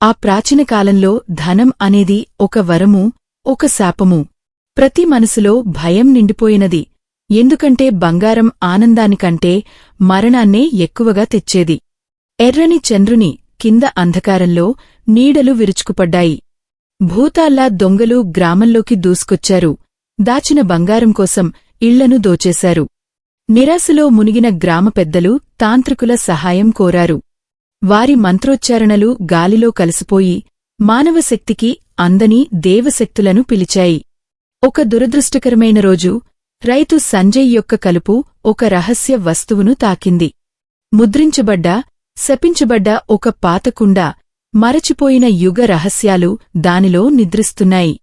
ఆ ప్రాచీన కాలంలో ధనం అనేది ఒక వరము ఒక శాపము. ప్రతి మనసులో భయం నిండిపోయినది. ఎందుకంటే బంగారం ఆనందానికంటే మరణాన్నే ఎక్కువగా తెచ్చేది. ఎర్రని చంద్రుని కింద అంధకారంలో నీడలు విరుచుకుపడ్డాయి. భూతాల్లా దొంగలు గ్రామంలోకి దూసుకొచ్చారు. దాచిన బంగారం కోసం ఇళ్ళను దోచేశారు. నిరాశలో మునిగిన గ్రామ పెద్దలు తాంత్రికుల సహాయం కోరారు. వారి మంత్రోచ్చారణలు గాలిలో కలిసిపోయి మానవశక్తికి అందని దేవశక్తులను పిలిచాయి. ఒక దురదృష్టకరమైన రోజు రైతు సంజయ్ యొక్క కలుపు ఒక రహస్య వస్తువును తాకింది. ముద్రించబడ్డ శపించబడ్డ ఒక పాతకుండ మరచిపోయిన యుగ రహస్యాలు దానిలో నిద్రిస్తున్నాయి.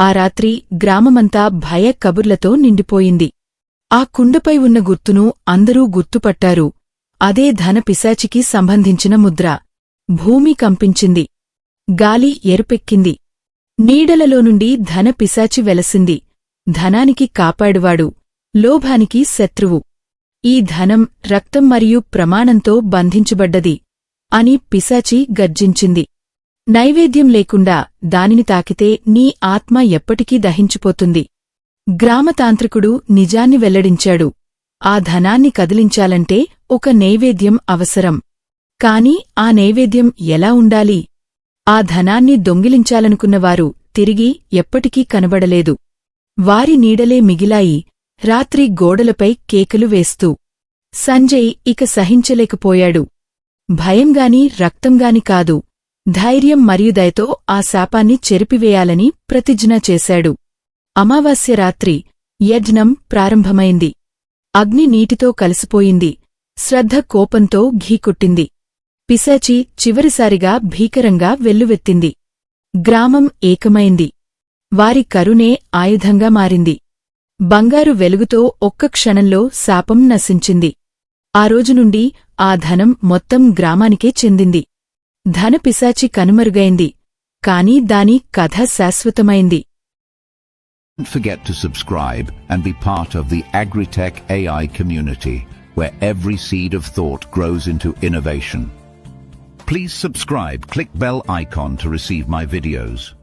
ఆ రాత్రి గ్రామమంతా భయ కబుర్లతో నిండిపోయింది. ఆ కుండపై ఉన్న గుర్తును అందరూ గుర్తుపట్టారు. అదే ధన పిశాచికి సంబంధించిన ముద్ర. భూమి కంపించింది. గాలి ఎరుపెక్కింది. నీడలలో నుండి ధన పిశాచి వెలసింది. ధనానికి కాపాడువాడు. లోభానికి శత్రువు. ఈ ధనం రక్తం మరియు ప్రమాణంతో బంధించబడ్డది అని పిశాచి గర్జించింది. నైవేద్యం లేకుండా దానిని తాకితే నీ ఆత్మ ఎప్పటికీ దహించిపోతుంది. గ్రామతాంత్రికుడు నిజాన్ని వెల్లడించాడు. ఆ ధనాన్ని కదిలించాలంటే ఒక నైవేద్యం అవసరం. కాని ఆ నైవేద్యం ఎలా ఉండాలి? ఆ ధనాన్ని దొంగిలించాలనుకున్నవారు తిరిగి ఎప్పటికీ కనబడలేదు. వారి నీడలే మిగిలాయి రాత్రి గోడలపై కేకలు వేస్తూ. సంజయ్ ఇక సహించలేకపోయాడు. భయంగాని రక్తంగాని కాదు. ధైర్యం మరియు దయతో ఆ శాపాన్ని చెరిపివేయాలని ప్రతిజ్ఞ చేశాడు. అమావాస్య రాత్రి యజ్ఞం ప్రారంభమైంది. అగ్ని నీటితో కలిసిపోయింది. శ్రద్ధ కోపంతో ఘీకొట్టింది పిశాచి చివరిసారిగా భీకరంగా వెల్లువెత్తింది. గ్రామం ఏకమైంది. వారి కరుణే ఆయుధంగా మారింది. బంగారు వెలుగుతో ఒక్క క్షణంలో శాపం నశించింది. ఆ రోజు నుండి ఆ ధనం మొత్తం గ్రామానికే చెందింది. ధన పిశాచి కనుమరుగైంది. కాని దాని కథ శాశ్వతమైంది. Don't forget to subscribe and be part of the Agritech AI community, where every seed of thought grows into innovation. Please subscribe, click bell icon to receive my videos.